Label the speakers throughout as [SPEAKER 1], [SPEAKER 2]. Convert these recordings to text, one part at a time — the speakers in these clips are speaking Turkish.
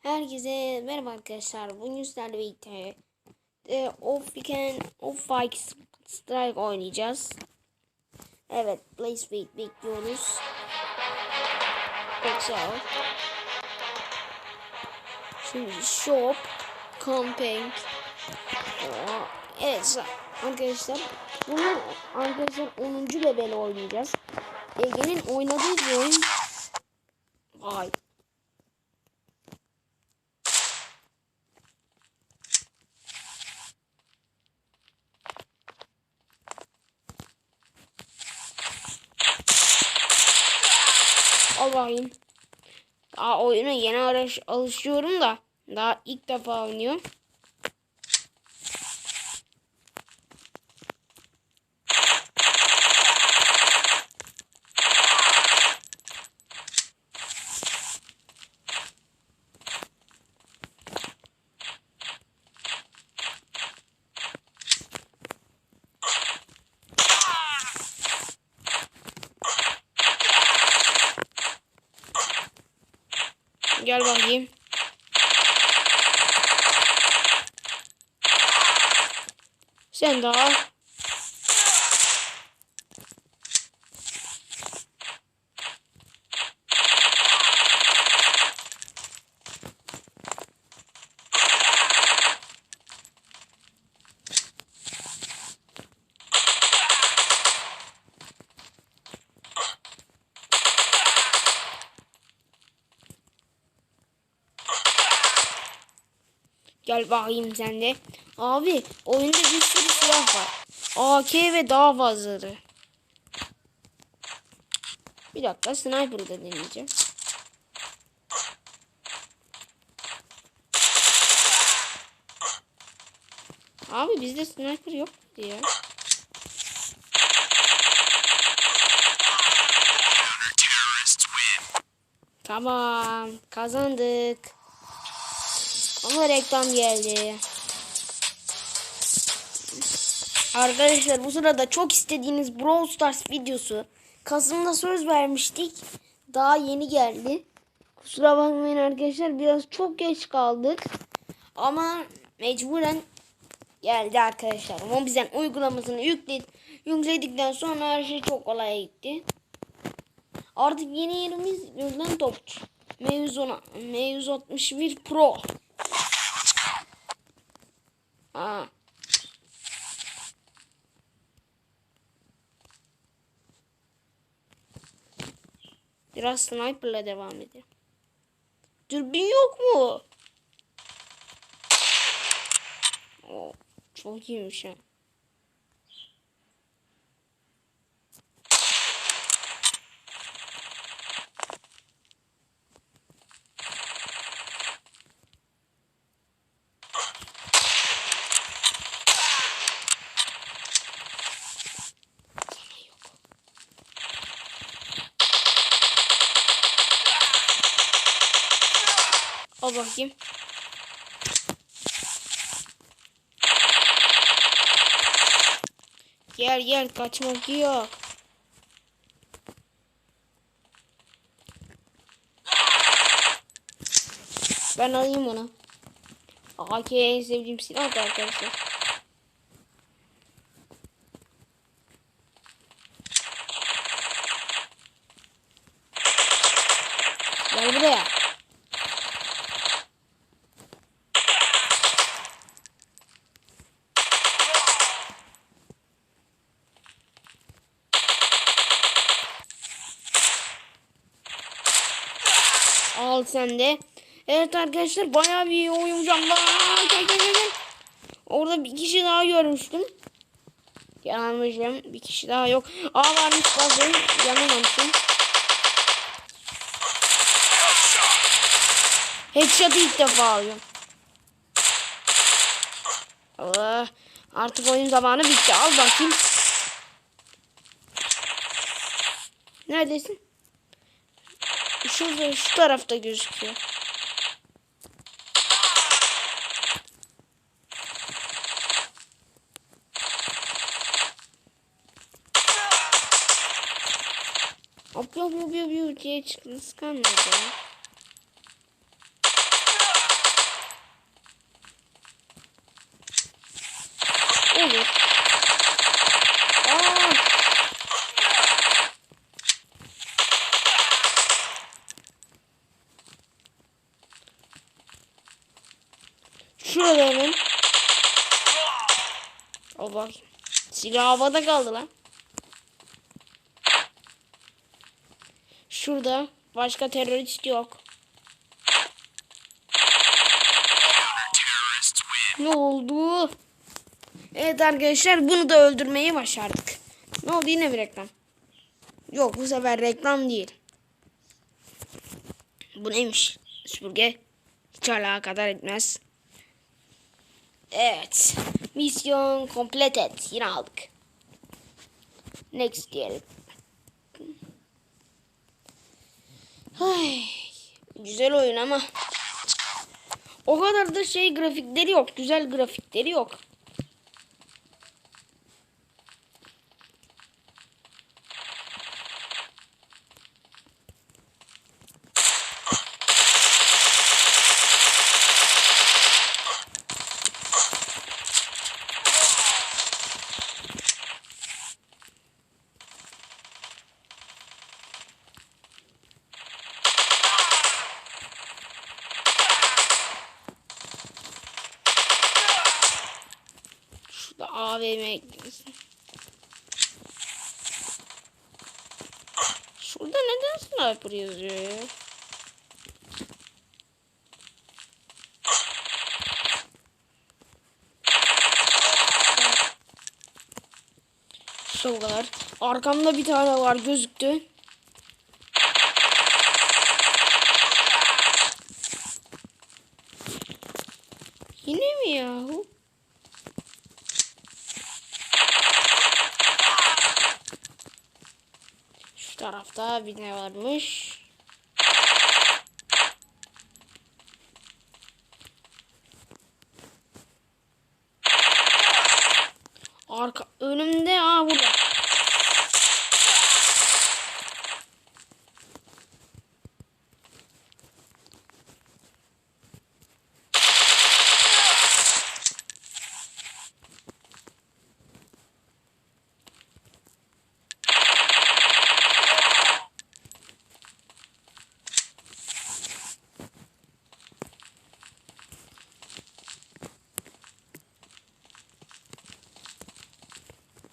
[SPEAKER 1] Herkese merhaba arkadaşlar. Bugün sizlerle birlikte e, Off Weekend Off Strike oynayacağız. Evet, Place Wait bekliyoruz. Ol. Şimdi Shop Camping. Evet arkadaşlar. Bunu arkadaşlar 10. level oynayacağız. Ege'nin oynadığı oyun. Vay. Bakayım. Daha oyuna yeni alışıyorum da. Daha ilk defa oynuyorum. Gel bakayım. Sen daha. Gel bakayım sen de. Abi oyunda bir sürü silah var. AK ve daha fazlaları. Bir dakika sniper'ı da deneyeceğim. Abi bizde sniper yok ya. Tamam kazandık. Ama reklam geldi. Arkadaşlar bu sırada çok istediğiniz Brawl Stars videosu. Kasım'da söz vermiştik. Daha yeni geldi. Kusura bakmayın arkadaşlar biraz çok geç kaldık. Ama mecburen geldi arkadaşlar. Mobizen uygulamasını yükledik. Yükledikten sonra her şey çok kolay gitti. Artık yeni yerimiz Gürlen Topçu. M161 Pro. Biraz sniper'la devam edelim. Dürbün yok mu? Oo, çok iyiymiş ha. Al bakayım. Gel gel kaçmak yok. Ben alayım onu. AK en sevdiğim silah da arkadaşlar. Al sen de. Evet arkadaşlar bayağı bir iyi gel. Orada bir kişi daha görmüştüm. Yanılmışım. Bir kişi daha yok. Aa varmış fazla. Yanılmamışım. Headshot'ı ilk defa alıyorum. Allah. Artık oyun zamanı bitti. Al bakayım. Neredesin? cudem szkara w takiej szkole. O, piu, piu, Silah havada kaldı lan. Şurada başka terörist yok. Ne oldu? Evet arkadaşlar bunu da öldürmeyi başardık. Ne oldu yine bir reklam? Yok bu sefer reklam değil. Bu neymiş? Süpürge. Hiç alakadar etmez. Evet. Misyon completed. Yine aldık. Next diyelim. Ay, güzel oyun ama o kadar da şey grafikleri yok. Güzel grafikleri yok. Şurada AVM gidiyorsun. Şurada neden sniper yazıyor ya? Kadar. Arkamda bir tane var gözüktü. Yine mi yahu? Şu tarafta bir ne varmış? Arka önümde aa burada.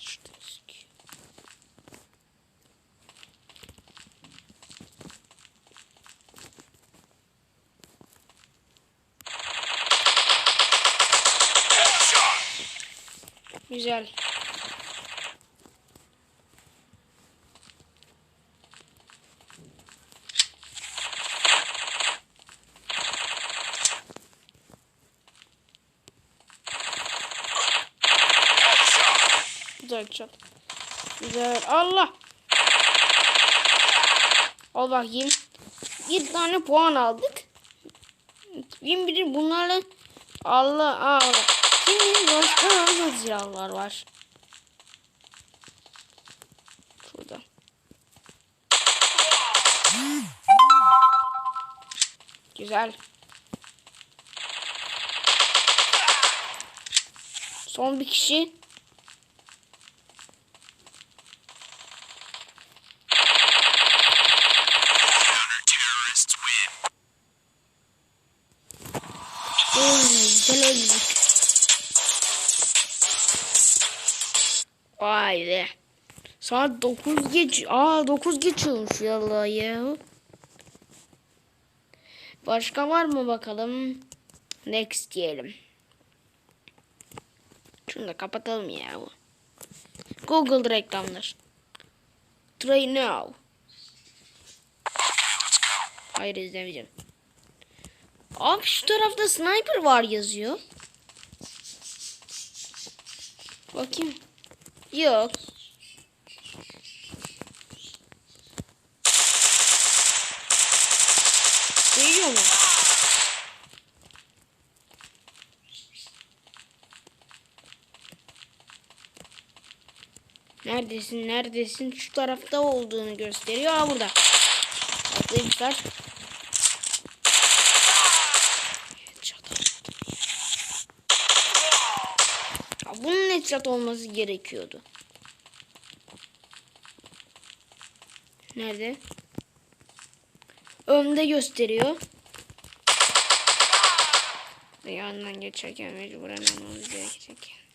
[SPEAKER 1] Şurada gözüküyor. Güzel. Güzel çat. Güzel. Allah. Al bakayım. Bir tane puan aldık. Bin biri bunlarla Allah Allah. Başka nasıl silahlar var? Şurada. Güzel. Son bir kişi. Saat 9 geç. Aa 9 geçiyormuş yallah ya. Başka var mı bakalım? Next diyelim. Şunu da kapatalım ya. Google reklamlar. Try now. Hayır izlemeyeceğim. Abi şu tarafta sniper var yazıyor. Bakayım. Yok. Geliyor mu? Neredesin? Neredesin? Şu tarafta olduğunu gösteriyor. Aa burada. Atlaymışlar. Bunun headshot olması gerekiyordu. Nerede? Önde gösteriyor. Yandan geçerken mecburen almamız gerekecek.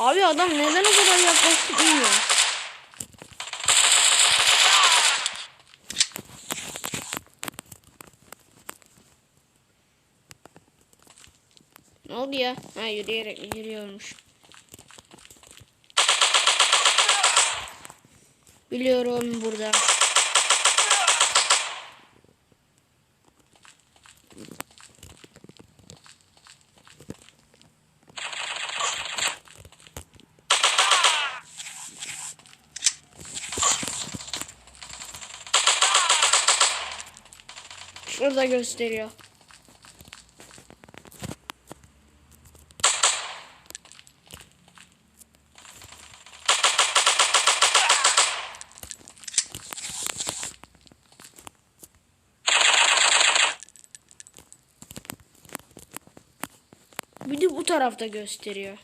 [SPEAKER 1] Abi adam neden o kadar yaklaştı bilmiyorum. Ne oldu ya? Ha yürüyerek yürüyormuş. Biliyorum burada. Şurada gösteriyor. Bir de bu tarafta gösteriyor.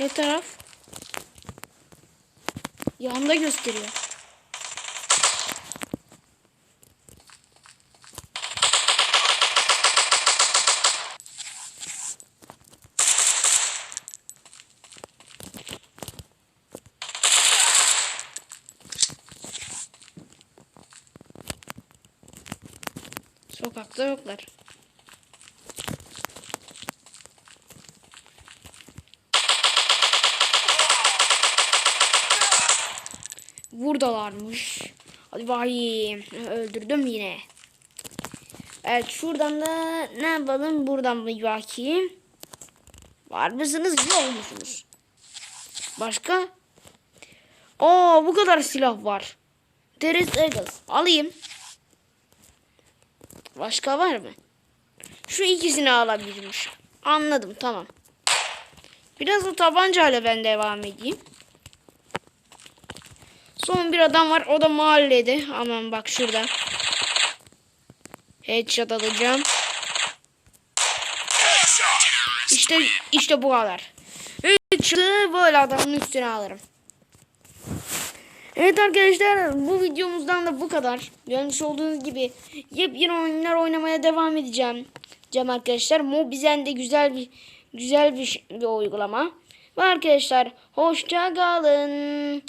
[SPEAKER 1] Ne taraf? Yanda gösteriyor. Sokakta yoklar. Buradalarmış. Hadi bakayım. Öldürdüm yine. Evet şuradan da ne yapalım? Buradan bir bakayım. Var mısınız? Yok musunuz? Başka? Aa bu kadar silah var. Teres Eagles. Alayım. Başka var mı? Şu ikisini alabilirmiş. Anladım tamam. Biraz da tabancayla ben devam edeyim. Son bir adam var. O da mahallede. Aman bak şurada. Headshot alacağım. İşte işte bu kadar. Headshot'ı böyle adamın üstüne alırım. Evet arkadaşlar bu videomuzdan da bu kadar. Görmüş olduğunuz gibi yepyeni oyunlar oynamaya devam edeceğim. Cem arkadaşlar Mobizen de güzel bir güzel bir, bir uygulama. Ve arkadaşlar hoşça kalın.